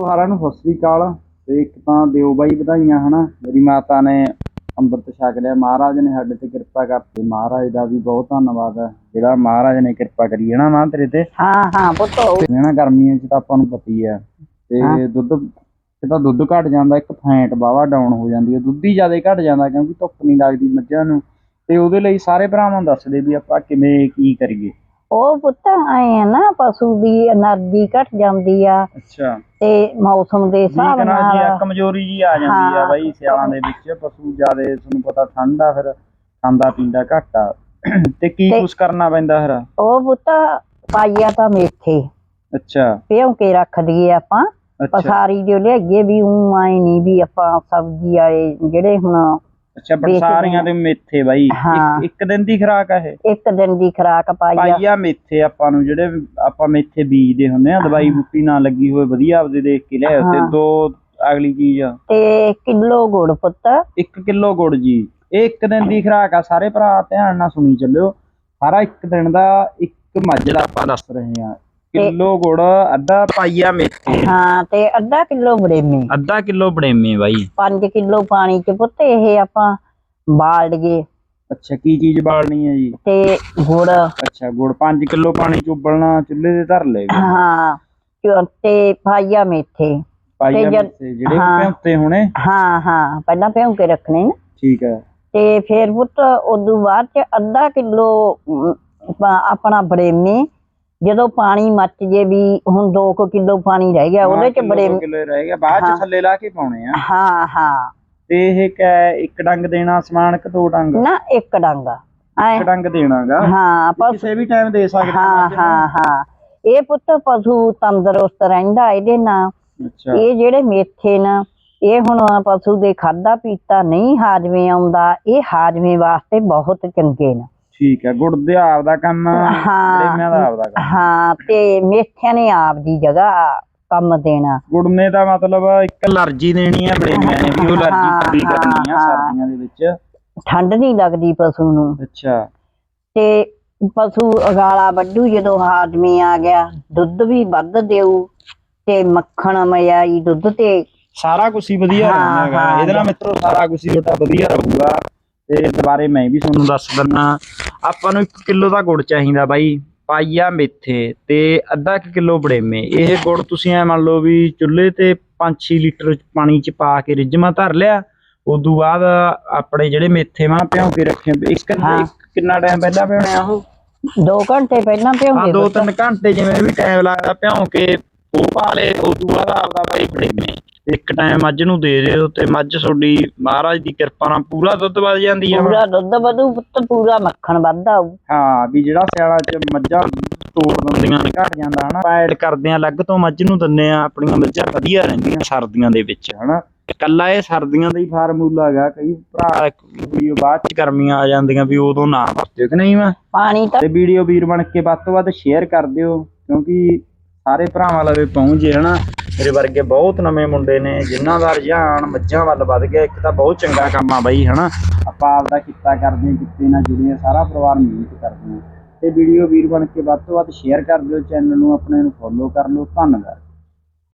ਸਾਰਿਆਂ ਨੂੰ ਸਤਿ ਸ੍ਰੀ ਅਕਾਲ ਤੇ ਇੱਕ ਤਾਂ ਦਿਓ ਬਾਈ ਵਧਾਈਆਂ ਹਨਾ? ਮੇਰੀ ਮਾਤਾ ਨੇ ਅੰਮ੍ਰਿਤ ਛਕ ਲਿਆ। ਮਹਾਰਾਜ ਨੇ ਸਾਡੇ ਤੇ ਕਿਰਪਾ ਕਰਤੀ। ਮਹਾਰਾਜ ਦਾ ਵੀ ਬਹੁਤ ਧੰਨਵਾਦ ਹੈ। ਜਿਹੜਾ ਮਹਾਰਾਜ ਨੇ ਕਿਰਪਾ ਕਰੀ ਹੈ ਨਾ ਮਾਂ ਤੇਰੇ ਤੇ? ਹਾਂ ਹਾਂ ਪੁੱਤ। ਨਾ ਗਰਮੀਆਂ 'ਚ ਤਾਂ ਆਪਾਂ ਨੂੰ ਪਤਾ ਹੀ ਹਾਂ। ਤੇ ਦੁੱਧ ਇੱਕ ਤਾਂ ਦੁੱਧ ਘਟ ਜਾਂਦਾ ਇੱਕ ਫੈਂਟ ਵਾਵਾ ਡਾਊਨ ਹੋ ਜਾਂਦੀ ਹੈ। ਦੁੱਧ ਹੀ ਜ਼ਿਆਦਾ ਘਟ ਜਾਂਦਾ ਕਿਉਂਕਿ ਧੁੱਪ ਨਹੀਂ ਲੱਗਦੀ ਮੱਝਾਂ ਨੂੰ। ਤੇ ਉਹਦੇ ਲਈ ਸਾਰੇ ਭਰਾਵਾਂ ਨੂੰ ਦੱਸਦੇ ਵੀ ਆਪਾਂ ਕਿਵੇਂ ਕੀ ਕਰੀਏ। ਉਹ ਪੁੱਤ ਆਏ ਆ ਨਾ ਪਸ਼ੂ ਦੀ એનર્ਜੀ ਘਟ ਜਾਂਦੀ ਆ। ਅੱਛਾ। ਤੇ ਮੌਸਮ ਦੇ ਹਿਸਾਬ ਨਾਲ ਜੀ ਕਮਜ਼ੋਰੀ ਜੀ ਆ ਜਾਂਦੀ ਆ ਬਾਈ ਸਿਆਲਾਂ ਦੇ ਵਿੱਚ ਪਸ਼ੂ ਜਿਆਦੇ ਤੁਹਾਨੂੰ ਪਤਾ ਠੰਡ ਆ ਫਿਰ ਖਾਂਦਾ ਪੀਂਦਾ ਘੱਟ ਆ। ਤੇ ਕੀ ਕੁਛ ਕਰਨਾ ਪੈਂਦਾ ਫਿਰ? ਉਹ ਪੁੱਤ ਪਾਈਆ ਤਾਂ ਮੇਥੇ। ਅੱਛਾ। ਪਿਉ ਕੇ ਰੱਖ ਲਈਏ ਆਪਾਂ। ਪਸਾਰੀ ਜੋ ਲਿਆਈਏ ਵੀ ਉਹ ਆਏ ਨਹੀਂ ਵੀ ਆਪਾਂ ਸਬਜ਼ੀ ਆਏ ਜਿਹੜੇ ਹੁਣ ਅੱਛਾ ਬਰਸਾਰੀਆਂ ਦੇ ਮੇਥੇ ਬਾਈ ਹਾਂ। ਇੱਕ- ਇੱਕ ਦਿਨ ਦੀ ਖੁਰਾਕ ਆ ਇਹ? ਇੱਕ ਦਿਨ ਦੀ ਖਰਾਕ ਪਾਈਆ ਪਾਈਆ ਮੇਥੇ ਆਪਾਂ ਨੂੰ ਜਿਹੜੇ ਆਪਾਂ ਮੇਥੇ ਬੀਜਦੇ ਹੁੰਦੇ ਆ ਦਵਾਈ ਬੂਟੀ ਨਾ ਲੱਗੀ ਹੋਵੇ ਵਧੀਆ ਆਪਦੇ ਦੇਖ ਕੇ ਲਿਆਓ ਤੇ ਹਾਂ। ਦੋ ਅਗਲੀ ਚੀਜ਼ ਤੇ ਕਿਲੋ ਗੁੜ ਪੁੱਤ। 1 ਕਿਲੋ ਗੁੜ ਜੀ। ਇਹ ਇੱਕ ਦਿਨ ਦੀ ਖੁਰਾਕ ਆ ਸਾਰੇ ਭਰਾ ਧਿਆਨ ਨਾਲ ਸੁਣੀ ਚੱਲਿਓ। ਸਾਰਾ ਇੱਕ ਦਿਨ ਦਾ ਇੱਕ ਮੱਝ ਦਾ ਆਪਾਂ ਦੱਸ ਰਹੇ ਆ। ਕਿਲੋ ਗੁੜ ਅੱਧਾ ਪਾਈਆ ਮੇਥੇ। ਹਾਂ ਤੇ ਅੱਧਾ ਕਿਲੋ ਬੜੇਮੀ ਅੱਧਾ ਕਿਲੋ ਬੜੇਮੇ ਬਾਈ। 5 ਕਿਲੋ ਪਾਣੀ ਚ ਪੁੱਤ ਇਹ ਆਪਾਂ ਬਾਲ ਲਈਏ ਅੱਛਾ ਕੀ ਚੀਜ਼ ਬਾਲਣੀ ਹੈ ਜੀ? ਤੇ ਗੁੜ। ਅੱਛਾ ਗੁੜ। 5 ਕਿਲੋ ਪਾਣੀ ਚ ਉਬਲਣਾ ਚੁੱਲ੍ਹੇ ਤੇ ਧਰ ਲੈ ਹਾਂ ਤੇ ਪਾਈਆ ਮੇਥੇ। ਪਾਈਆ ਮੇਥੇ ਜਿਹੜੇ। ਭਿਉਂਤੇ ਹੋਣੇ। ਹਾਂ ਹਾਂ ਪਹਿਲਾਂ ਭਿਉਂ ਕੇ ਰੱਖਣੇ ਨੇ। ਠੀਕ ਹੈ। ਤੇ ਫਿਰ ਪੁੱਤ ਉਦੋਂ ਬਾਅਦ ਚ ਅੱਧਾ ਕਿਲੋ ਆਪਣਾ ਬੜੇਮੀ ਜਦੋਂ ਪਾਣੀ ਮੱਚ ਜੇ ਵੀ ਹੁਣ 2 ਕਿਲੋ ਪਾਣੀ ਰਹਿ ਗਿਆ ਉਹਦੇ ਚ ਬੜੇ ਕਿਲੋ ਰਹਿ ਗਿਆ ਬਾਅਦ ਚ। ਥੱਲੇ ਲਾ ਕੇ ਪਾਉਣੇ ਆ। ਹਾਂ ਹਾਂ। ਤੇ ਇਹ ਕੈ ਇੱਕ ਡੰਗ ਦੇਣਾ ਸਮਾਨ ਕਿ ਦੋ ਡੰਗ? ਨਾ ਇੱਕ ਡਾਂਗਾ ਇੱਕ ਡੰਗ ਦੇਣਾਗਾ? ਹਾਂ ਪਰ ਕਿਸੇ ਵੀ ਟਾਈਮ ਦੇ ਸਕਦੇ ਹਾਂ। ਹਾਂ ਹਾਂ ਇਹ ਪੁੱਤ ਪਸ਼ੂ ਤੰਦਰੁਸਤ ਰਹਿੰਦਾ ਇਹਦੇ ਨਾਲ। ਅੱਛਾ। ਇਹ ਜਿਹੜੇ ਮੇਥੇ ਨਾ ਇਹ ਹੁਣ ਪਸ਼ੂ ਦੇ ਖਾਦਾ ਪੀਤਾ ਨਹੀਂ ਹਾਜਮੇ ਆਉਂਦਾ ਇਹ ਹਾਜਮੇ ਵਾਸਤੇ ਬਹੁਤ ਚੰਗੇ ਨੇ। ਠੀਕ ਹੈ ਗੁੜ ਦੇ ਆਪ ਦਾ ਕੰਮ ਬੜੇਮਿਆਂ ਦਾ ਆਪ ਦਾ ਕੰਮ। ਹਾਂ ਤੇ ਮੇਥਿਆਂ ਨੇ ਆਪ ਦੀ ਜਗ੍ਹਾ ਕੰਮ ਦੇਣਾ। ਗੁੜ ਨੇ ਦਾ ਮਤਲਬ ਇੱਕ ਅਲਰਜੀ ਦੇਣੀ ਹੈ ਬੜੇਮਿਆਂ ਨੇ ਵੀ ਉਹ ਅਲਰਜੀ ਹਾਂ, ਪੂਰੀ ਕਰਨੀ ਆ ਹਾਂ, ਸਰਦੀਆਂ ਦੇ ਵਿੱਚ। ਠੰਡ ਨਹੀਂ ਲੱਗਦੀ ਪਸ਼ੂ ਨੂੰ। ਅੱਛਾ। ਤੇ ਪਸ਼ੂ ਅਗਾਲਾ ਵੱਡੂ ਜਦੋਂ ਹਾਜ਼ਮੇ ਆ ਗਿਆ ਦੁੱਧ ਵੀ ਵੱਧ ਦੇਊ ਤੇ ਮੱਖਣ ਮਲਾਈ ਦੁੱਧ ਤੇ ਸਾਰਾ ਕੁਝ ਹੀ ਵਧੀਆ ਹਾਂ, ਰਹੇਗਾ ਹਾਂ। ਇਹਦੇ ਨਾਲ ਮਿੱਤਰੋ ਸਾਰਾ ਕੁਝ ਹੀ ਤੁਹਾਡਾ ਵਧੀਆ ਰਹੂਗਾ। ਤੇ ਦੁਬਾਰੇ ਮੈਂ ਵੀ ਤੁਹਾਨੂੰ ਦੱਸ ਦਿੰਨਾ ਆਪਾਂ ਨੂੰ 1 ਕਿਲੋ ਦਾ ਗੁੜ ਚਾਹੀਦਾ ਬਾਈ ਪਾਈਆ ਮੇਥੇ ਤੇ ਅੱਧਾ ਕਿਲੋ ਬੜੇਮੇ ਇਹ ਗੁੜ ਤੁਸੀਂ ਐ ਮੰਨ ਲਓ ਵੀ ਚੁੱਲ੍ਹੇ ਤੇ 5-6 ਲੀਟਰ ਪਾਣੀ ਚ ਪਾ ਕੇ ਰਿੱਝਵਾਂ ਧਰ ਲਿਆ ਉਦੋਂ ਬਾਅਦ ਆਪਣੇ ਜਿਹੜੇ ਮੇਥੇ ਮਾਂ ਭਿਉਂ ਕੇ ਰੱਖੇ ਇੱਕ ਹਾਂ। ਕਿੰਨਾ ਟਾਈਮ ਪਹਿਲਾਂ ਭਿਉਣਿਆ ਉਹ 2 ਘੰਟੇ ਪਹਿਲਾਂ ਹਾਂ ਭਿਉਂਦੇ ਦੋ ਪੁੱਤ। ਤਿੰਨ ਘੰਟੇ ਜਿਵੇਂ ਵੀ ਟਾਈਮ ਲੱਗਦਾ ਭਿਉਂ ਕੇ ਉਹ ਪਾ ਲੇ ਉਦੋਂ ਬਾਅਦ ਆਪਦਾ ਬਾਈ ਬੜੇਮੇ ਇੱਕ ਟਾਈਮ ਮੱਝ ਨੂੰ ਦੇ ਦਿਓ ਤੇ ਮੱਝ ਤੁਹਾਡੀ ਮਹਾਰਾਜ ਦੀ ਕਿਰਪਾ ਨਾਲ ਪੂਰਾ ਦੁੱਧ ਵੱਧ ਜਾਂਦੀ ਆ। ਪੂਰਾ ਦੁੱਧ ਵਧੂ ਪੁੱਤ ਪੂਰਾ ਮੱਖਣ ਵੱਧਦਾ ਆਊ ਹਾਂ ਵੀ ਜਿਹੜਾ ਸਿਆਲਾਂ ਚ ਮੱਝਾਂ ਤੋੜ ਦਿੰਦੀਆਂ ਨੇ। ਘਟ ਜਾਂਦਾ ਹਨਾ ਐਡ ਕਰਦੇ ਆ ਅਲੱਗ ਤੋਂ ਮੱਝ ਨੂੰ ਦਿੰਨੇ ਆ ਆਪਣੀਆਂ ਮੱਝਾਂ ਵਧੀਆ ਰਹਿੰਦੀਆਂ ਸਰਦੀਆਂ ਦੇ ਵਿੱਚ ਹਨਾ। ਕੱਲਾ ਇਹ ਸਰਦੀਆਂ ਦਾ ਹੀ ਫਾਰਮੂਲਾ ਹੈਗਾ ਕਈ ਭਰਾ ਵੀਡੀਓ ਬਾਅਦ ਚ ਗਰਮੀਆਂ ਆ ਜਾਂਦੀਆਂ ਵੀ ਉਦੋਂ ਨਾ ਵਰਤਿਓ ਕਿ ਨਹੀਂ ਵਾ ਪਾਣੀ ਤਾਂ ਤੇ ਵੀਡੀਓ ਵੀਰ ਬਣ ਕੇ ਵੱਧ ਤੋਂ ਵੱਧ ਸ਼ੇਅਰ ਕਰ ਦਿਓ ਕਿਉਂਕਿ ਸਾਰੇ ਭਰਾਵਾਂ ਲਵੇ ਪਹੁੰਚ ਜੇ ਹਨਾ। ਮੇਰੇ ਵਰਗੇ ਬਹੁਤ ਨਵੇਂ ਮੁੰਡੇ ਨੇ, ਜਿਨ੍ਹਾਂ ਦਾ ਰੁਝਾਨ ਮੱਝਾਂ ਵੱਲ ਵੱਧ ਗਿਆ, ਇੱਕ ਤਾਂ ਬਹੁਤ ਚੰਗਾ ਕੰਮ ਆ ਬਾਈ, ਹਨਾ। ਆਪਾਂ ਆਪਦਾ ਕਿੱਤਾ ਕਰਦੇ ਹਾਂ, ਕਿੱਤੇ ਨਾਲ ਜੁੜੇ ਹਾਂ ਸਾਰਾ ਪਰਿਵਾਰ ਮਿਹਨਤ ਕਰਦੇ ਹਾਂ। ਤੇ ਵੀਡੀਓ ਵੀਰ ਬਣ ਕੇ ਵੱਧ ਤੋਂ ਵੱਧ ਸ਼ੇਅਰ ਕਰ ਦਿਓ ਚੈਨਲ ਨੂੰ, ਆਪਣੇ ਨੂੰ ਫੋਲੋ ਕਰ ਲਓ, ਧੰਨਵਾਦ।